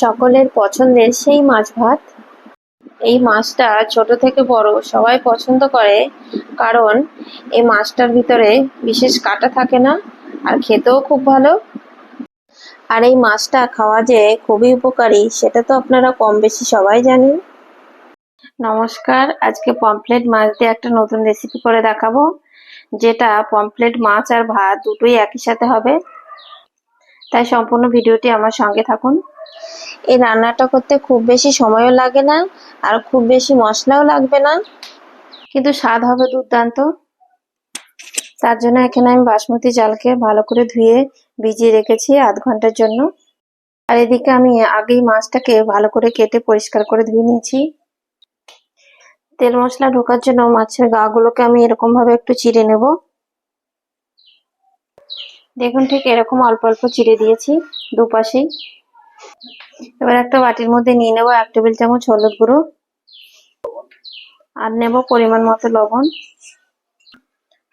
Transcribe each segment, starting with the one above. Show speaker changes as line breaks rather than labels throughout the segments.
সকলের পছন্দের সেই মাছ ভাত। এই মাছটা ছোট থেকে বড় সবাই পছন্দ করে, কারণ এই মাছটার ভিতরে বিশেষ কাঁটা থাকে না আর খেতেও খুব ভালো। আর এই মাছটা খাওয়া যে খুবই উপকারী, সেটা তো আপনারা কম বেশি সবাই জানেন। নমস্কার, আজকে পমফ্লেট মাছ দিয়ে একটা নতুন রেসিপি করে দেখাবো, যেটা পমফ্লেট মাছ আর ভাত দুটোই একই সাথে হবে। তাই সম্পূর্ণ ভিডিওটি আমার সঙ্গে থাকুন। এই রান্নাটা করতে খুব বেশি সময়ও লাগে না, আর খুব বেশি মশলাও লাগবে না। কিন্তু স্বাদ হবে দুর্দান্ত। তার জন্য এখানে আমি বাসমতি চালকে ভালো করে ধুয়ে ভিজিয়ে রেখেছি আধ ঘণ্টার জন্য। আর এদিকে আমি আগেই মাছটাকে ভালো করে কেটে পরিষ্কার করে ধুয়ে নিয়েছি। তেল মশলা ঢোকার জন্য মাছের গাগুলোকে আমি এরকম ভাবে একটু চিড়ে নেব। দেখুন ঠিক এরকম অল্প অল্প চিড়ে দিয়েছি দুপাশেই। এবার একটা বাটির মধ্যে নিয়ে নেব এক টেবিল চামচ হলুদ গুঁড়ো। আর নেব পরিমাণ মতো লবণ।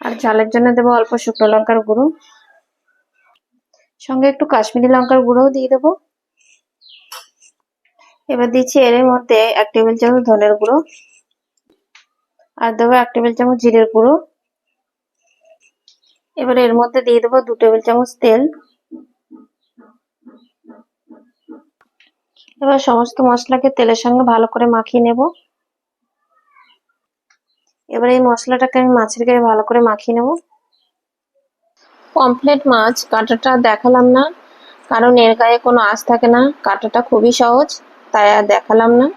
আর ঝালের জন্য দেবো অল্প শুকনো লঙ্কার গুঁড়ো। সঙ্গে একটু কাশ্মীরি লঙ্কার গুঁড়োও দিয়ে দেবো। এবার দিচ্ছি এর মধ্যে এক টেবিল চামচ ধনের গুঁড়ো। আর দেবো এক টেবিল চামচ জিরের গুঁড়ো। এবার এর মধ্যে দিয়ে দেবো দু টেবিল চামচ তেল। এবার সমস্ত মশলাকে তেলের সঙ্গে ভালো করে মাখিয়ে নেব। এবার এই মশলাটাকে আমি মাছের গায়ে ভালো করে মাখিয়ে নেব। পমফ্লেট মাছ, কাঁটাটা দেখালাম না, কারণ এর গায়ে কোনো আঁশ থাকে না, কাঁটাটা খুবই সহজ, তাই আর দেখালাম না।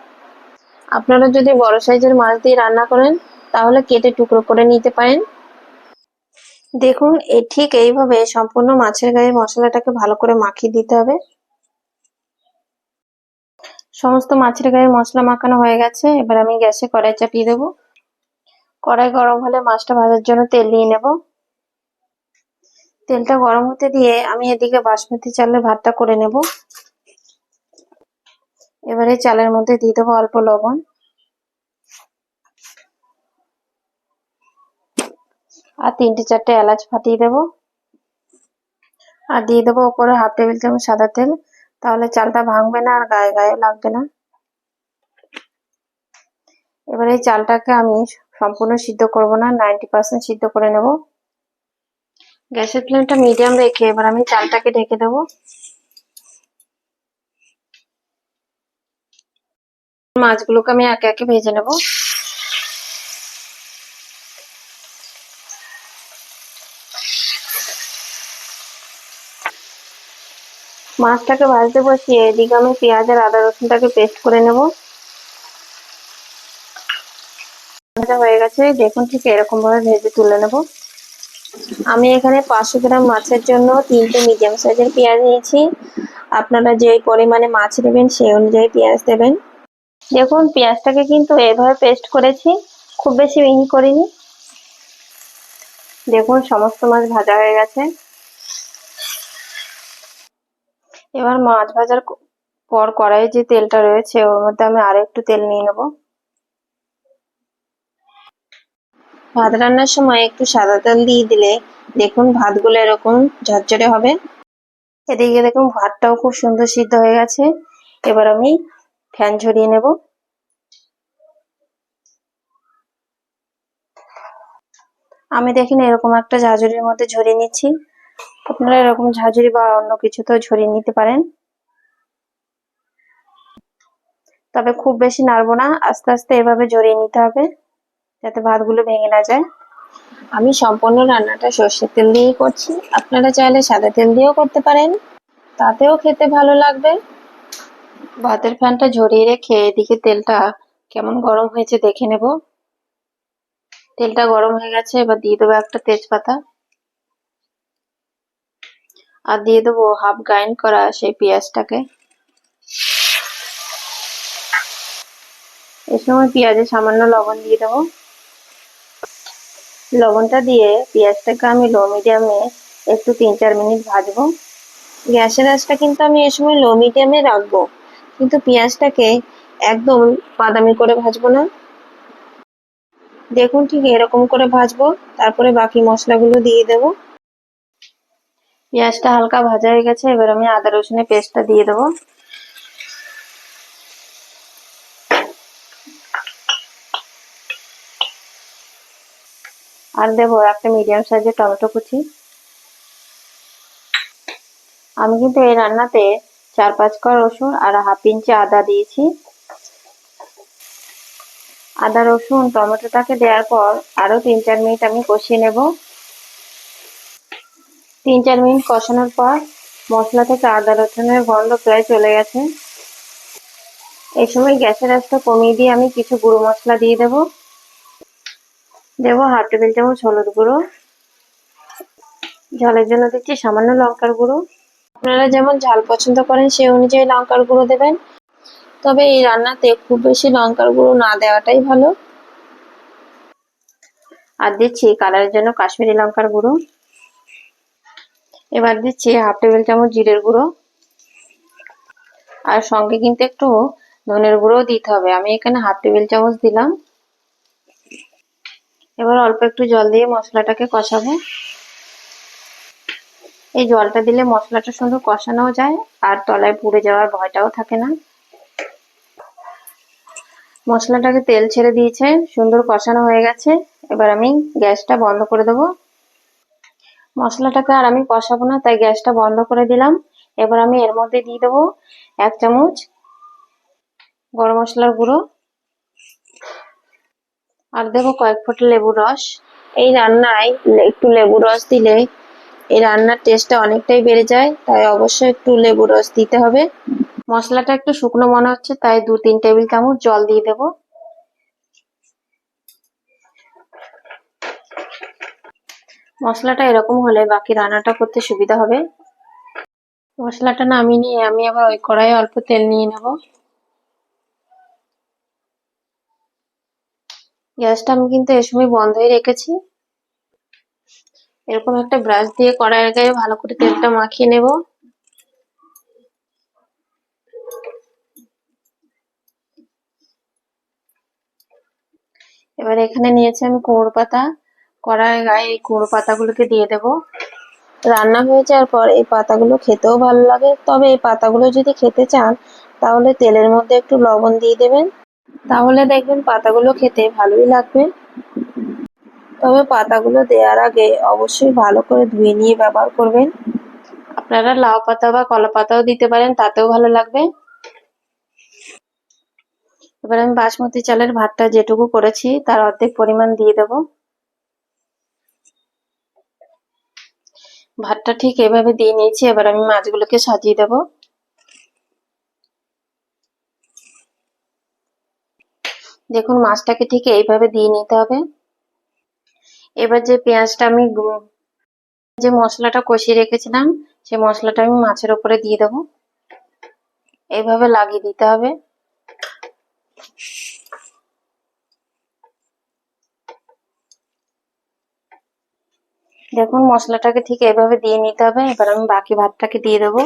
আপনারা যদি বড় সাইজের মাছ দিয়ে রান্না করেন, তাহলে কেটে টুকরো করে নিতে পারেন। দেখুন, এ ঠিক এইভাবে সম্পূর্ণ মাছের গায়ে মশলাটাকে ভালো করে মাখিয়ে দিতে হবে। সমস্ত মাছের গায়ে মশলা মাখানো হয়ে গেছে। এবার আমি গ্যাসে কড়াই চাপিয়ে দেবো। কড়াই গরম হলে মাছটা ভাজার জন্য তেল নিয়ে নেব। তেলটা গরম হতে দিয়ে আমি এদিকে বাসমতি চালের ভাতটা করে নেব। এবারে চালের মধ্যে দিয়ে দেবো অল্প লবণ। আর তিনটে চারটে এলাচ ফাটিয়ে দেবো। আর দিয়ে দেবো ওপরে হাফ টেবিল চামচ সাদা তেল। তাহলে চালটা ভাঙবে না আর গায়ে গায়ে লাগবে না। এবার এই চালটাকে আমি সম্পূর্ণ সিদ্ধ করব না নাইনটি পার্সেন্ট সিদ্ধ করে নেব। গ্যাসের ফ্লেমটা মিডিয়াম রেখে এবার আমি চালটাকে ঢেকে দেবো। মাছগুলোকে আমি একে একে ভেজে নেব। মাছটাকে ভাজতে বসিয়ে এদিকে আমি পেঁয়াজ আর আদা রসুনটাকে পেস্ট করে নেব। ভাজা হয়ে গেছে, দেখুন ঠিক এরকম ভাবে ভেজে তুলে নেব। আমি এখানে পাঁচশো গ্রাম মাছের জন্য তিনটে মিডিয়াম সাইজের পেঁয়াজ নিয়েছি। আপনারা যে পরিমাণে মাছ নেবেন সেই অনুযায়ী পেঁয়াজ দেবেন। দেখুন, পেঁয়াজটাকে কিন্তু এভাবে পেস্ট করেছি, খুব বেশি মিহি করিনি। দেখুন, সমস্ত মাছ ভাজা হয়ে গেছে। এবার মাছ ভাজার পর কড়াইয়ে যে তেলটা রয়েছে, ওর মধ্যে আমি আরও একটু তেল নিয়ে নেব। ভাত রান্নার সময় একটু সাদা তেল দিয়ে দিলে দেখুন ভাতগুলো এরকম ঝরঝরে হবে। এদিকে দেখুন ভাতটাও খুব সুন্দর সিদ্ধ হয়ে গেছে। এবার আমি ফ্যান ঝরিয়ে নেব। আমি দেখেন এরকম একটা ঝাঁঝরির মধ্যে ঝরিয়ে নিচ্ছি। আপনারা এরকম ঝাঁঝরি বা অন্য কিছুতেও ঝরিয়ে নিতে পারেন। তবে খুব বেশি নাড়বো না, আস্তে আস্তে এভাবে ঝরিয়ে নিতে হবে, যাতে ভাতগুলো ভেঙে না যায়। আমি সম্পূর্ণ রান্নাটা সর্ষের তেল দিয়েই করছি। আপনারা চাইলে সাদা তেল দিয়েও করতে পারেন, তাতেও খেতে ভালো লাগবে। ভাতের ফ্যানটা ঝরিয়ে রেখে এদিকে তেলটা কেমন গরম হয়েছে দেখে নেব। তেলটা গরম হয়ে গেছে, এবার দিয়ে দেবো একটা তেজপাতা। আর দিয়ে দেবো হাফ গ্রাইন্ড করা সেই পেঁয়াজটাকে। এই সময় পেঁয়াজে সামান্য লবণ দিয়ে দেবো। লবণটা দিয়ে পেঁয়াজটাকে আমি লো মিডিয়ামে একটু তিন চার মিনিট ভাজবো। গ্যাসের আঁচটা কিন্তু আমি এ সময় লো মিডিয়ামে রাখব। কিন্তু পেঁয়াজটাকে একদম বাদামি করে ভাজবো না। দেখুন ঠিক এরকম করে ভাজবো। তারপরে বাকি মশলাগুলো দিয়ে দেবো। পেঁয়াজটা হালকা ভাজা হয়ে গেছে, এবার আমি আদা রসুনের পেস্টটা দিয়ে দেবো। আর দেবো একটা মিডিয়াম সাইজের টমেটো কুচি। আমি কিন্তু এই রান্নাতে চার পাঁচ কর রসুন আর হাফ ইঞ্চি আদা দিয়েছি। আদা রসুন টমেটোটাকে দেওয়ার পর আরও তিন চার মিনিট আমি কষিয়ে নেব। তিন চার মিনিট কষানোর পর মশলা থেকে আদা রসুনের গন্ধ প্রায় চলে গেছে। এই সময় গ্যাসের আঁচটা কমিয়ে দিয়ে আমি কিছু গুঁড়ো মশলা দিয়ে দেব। দেব হাফ টেবিল চামচ হলুদ গুঁড়ো। ঝালের জন্য দিচ্ছি সামান্য লঙ্কার গুঁড়ো। আপনারা যেমন ঝাল পছন্দ করেন, সেই অনুযায়ী লঙ্কার গুঁড়ো দেবেন। তবে এই রান্নাতে খুব বেশি লঙ্কার গুঁড়ো না দেওয়াটাই ভালো। আর দিচ্ছি কালারের জন্য কাশ্মীরি লঙ্কার গুঁড়ো। এবার দিচ্ছি হাফ টেবিল চামচ জিরের গুঁড়ো। আর সঙ্গে কিন্তু একটু ধনের গুঁড়ো দিতে হবে। আমি এখানে হাফ টেবিল চামচ দিলাম। এবার অল্প একটু জল দিয়ে মশলাটাকে কষাবো। এই জলটা দিলে মশলাটা সুন্দর কষানো যায়, আর তলায় পুড়ে যাওয়ার ভয়টাও থাকে না। মশলাটাকে তেল ছেড়ে দিয়েছে, সুন্দর কষানো হয়ে গেছে। এবার আমি গ্যাসটা বন্ধ করে দেবো। মশলাটাকে আর আমি কষাবো না, তাই গ্যাসটা বন্ধ করে দিলাম। এবার আমি এর মধ্যে দিয়ে দেবো এক চামচ গরম মশলার গুঁড়ো। আর দেবো কয়েক ফোঁটা লেবুর রস। এই রান্নায় একটু লেবুর রস দিলে এই রান্নার টেস্টটা অনেকটাই বেড়ে যায়, তাই অবশ্যই একটু লেবুর রস দিতে হবে। মশলাটা একটু শুকনো মনে হচ্ছে, তাই দু তিন টেবিল চামচ জল দিয়ে দেবো। মশলাটা এরকম হলে বাকি রান্নাটা করতে সুবিধা হবে। মশলাটা নামিয়ে নিয়ে আমি আবার ওই কড়াইয়ে অল্প তেল নিয়ে নেব। গ্যাসটা আমি কিন্তু এ সময় বন্ধই রেখেছি। এরকম একটা ব্রাশ দিয়ে কড়াইয়ের গায়ে ভালো করে তেলটা মাখিয়ে নেব। এবার এখানে নিয়েছি আমি কুমড়ো পাতা কড়াইয়ের গায়ে এই কুমড়ো পাতাগুলোকে দিয়ে দেবো। রান্না হয়ে যাওয়ার পর এই পাতাগুলো খেতেও ভালো লাগে। তবে এই পাতাগুলো যদি খেতে চান, তাহলে তেলের মধ্যে একটু লবণ দিয়ে দেবেন। তাহলে দেখবেন পাতাগুলো খেতে ভালোই লাগবে। তবে পাতাগুলো দেওয়ার আগে অবশ্যই ভালো করে ধুয়ে নিয়ে ব্যবহার করবেন। আপনারা লাউ পাতা বা কলা পাতাও দিতে পারেন, তাতেও ভালো লাগবে। এবার আমি বাসমতি চালের ভাতটা যেটুকু করেছি, তার অর্ধেক পরিমাণ দিয়ে দেব। ভাতটা ঠিক এভাবে দিয়ে নিয়েছি, এবার আমি মাছগুলোকে সাজিয়ে দেব। দেখুন, মাছটাকে ঠিক এইভাবে দিয়ে নিতে হবে। এবার যে পেঁয়াজটা আমি যে মশলাটা কষিয়ে রেখেছিলাম সেই মশলাটা আমি মাছের উপরে দিয়ে দেবো। এইভাবে লাগিয়ে দিতে হবে। দেখুন, মশলাটাকে ঠিক এভাবে দিয়ে নিতে হবে। এবার আমি বাকি ভাতটাকে দিয়ে দেবো।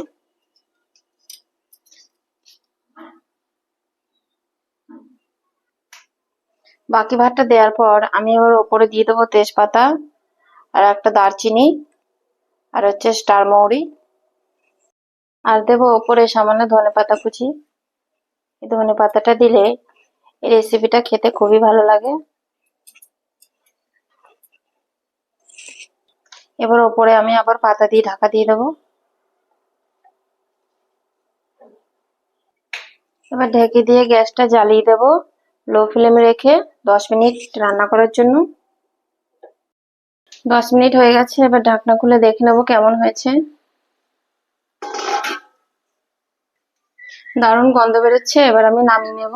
বাকি ভাতটা দেওয়ার পর আমি এবার ওপরে দিয়ে দেবো তেজপাতা আর একটা দারচিনি আর হচ্ছে স্টার মৌরি। আর দেবো ওপরে সামান্য ধনে পাতা কুচি। এই ধনে পাতাটা দিলে এই রেসিপিটা খেতে খুবই ভালো লাগে। এবার ওপরে আমি আবার পাতা দিয়ে ঢাকা দিয়ে দেবো। এবার ঢেকে দিয়ে গ্যাসটা জ্বালিয়ে দেব লো ফ্লেমে রেখে দশ মিনিট রান্না করার জন্য। দশ মিনিট হয়ে গেছে, এবার ঢাকনা খুলে দেখে নেব কেমন হয়েছে। দারুণ গন্ধ বেরোচ্ছে, এবার আমি নামিয়ে নেব।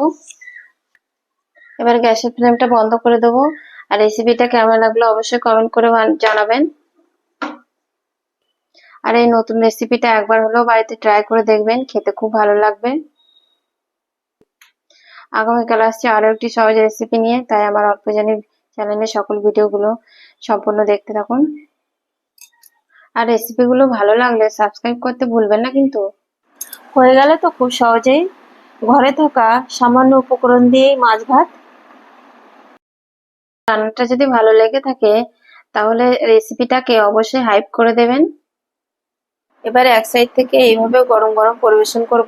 এবার গ্যাসের ফ্লেমটা বন্ধ করে দেবো। আর রেসিপিটা কেমন লাগল অবশ্যই কমেন্ট করে জানাবেন। আর এই নতুন রেসিপিটা একবার হলেও বাড়িতে ট্রাই করে দেখবেন খেতে খুব ভালো লাগবে। আগামীকাল আসছে আরও একটি সহজ রেসিপি নিয়ে তাই আমার অল্প জানি চ্যানেলের সকল ভিডিওগুলো সম্পূর্ণ দেখতে থাকুন। আর রেসিপিগুলো ভালো লাগলে সাবস্ক্রাইব করতে ভুলবেন না কিন্তু। হয়ে গেলে তো খুব সহজেই ঘরে থাকা সামান্য উপকরণ দিয়েই মাছ ভাত। রান্নাটা যদি ভালো লেগে থাকে তাহলে রেসিপিটাকে অবশ্যই হাইপ করে দেবেন। এবার এক সাইড থেকে এইভাবে গরম গরম পরিবেশন করব।